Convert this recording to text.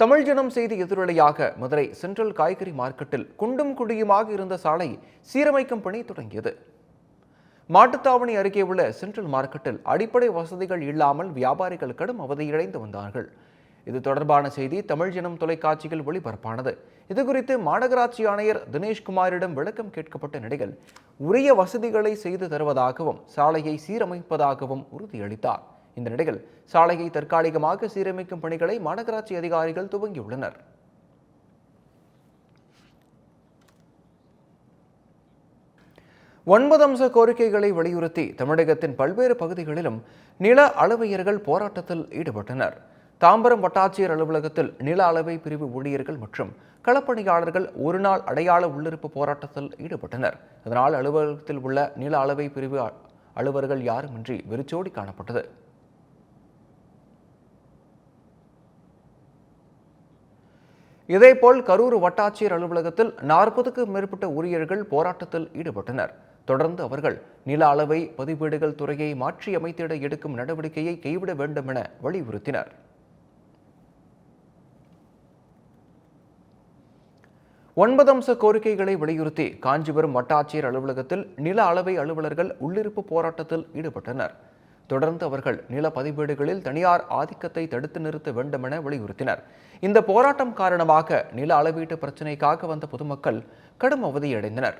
தமிழ் ஜனம் செய்தி எதிரொலியாக மதுரை சென்ட்ரல் காய்கறி மார்க்கெட்டில் குண்டும் குடியுமாக இருந்த சாலை சீரமைக்கும் பணி தொடங்கியது. மாட்டுத்தாவணி அருகே உள்ள சென்ட்ரல் மார்க்கெட்டில் அடிப்படை வசதிகள் இல்லாமல் வியாபாரிகள் கடும் அவதியடைந்து வந்தார்கள். இது தொடர்பான செய்தி தமிழ் ஜனம் தொலைக்காட்சியில் ஒளிபரப்பானது. இதுகுறித்து மாநகராட்சி ஆணையர் தினேஷ்குமாரிடம் விளக்கம் கேட்கப்பட்ட நிலையில் உரிய வசதிகளை செய்து தருவதாகவும் சாலையை சீரமைப்பதாகவும் உறுதியளித்தார். இந்த நிலையில் சாலையை தற்காலிகமாக சீரமைக்கும் பணிகளை மாநகராட்சி அதிகாரிகள் துவங்கியுள்ளனர். ஒன்பது அம்ச கோரிக்கைகளை வலியுறுத்தி தமிழகத்தின் பல்வேறு பகுதிகளிலும் நில அளவையர்கள் போராட்டத்தில் ஈடுபட்டனர். தாம்பரம் வட்டாட்சியர் அலுவலகத்தில் நில அளவை பிரிவு ஊழியர்கள் மற்றும் களப்பணியாளர்கள் ஒருநாள் அடையாள உள்ளிருப்பு போராட்டத்தில் ஈடுபட்டனர். இதனால் அலுவலகத்தில் உள்ள நில அளவை பிரிவு அலுவலர்கள் யாருமின்றி வெறிச்சோடி காணப்பட்டது. இதேபோல் கரூர் வட்டாட்சியர் அலுவலகத்தில் நாற்பதுக்கும் மேற்பட்ட ஊழியர்கள் போராட்டத்தில் ஈடுபட்டனர். தொடர்ந்து அவர்கள் நில அளவை பதிவேடுகள் துறையை மாற்றி அமைத்திட எடுக்கும் நடவடிக்கையை கைவிட வேண்டும் என வலியுறுத்தினர். ஒன்பது அம்ச கோரிக்கைகளை வலியுறுத்தி காஞ்சிபுரம் வட்டாட்சியர் அலுவலகத்தில் நில அளவை அலுவலர்கள் உள்ளிருப்பு போராட்டத்தில் ஈடுபட்டனர். தொடர்ந்து அவர்கள் நில பதிவேடுகளில் தனியார் ஆதிக்கத்தை தடுத்து நிறுத்த வேண்டும் என வலியுறுத்தினர். இந்த போராட்டம் காரணமாக நில அளவீட்டு பிரச்சினைக்காக வந்த பொதுமக்கள் கடும் அவதியடைந்தனர்.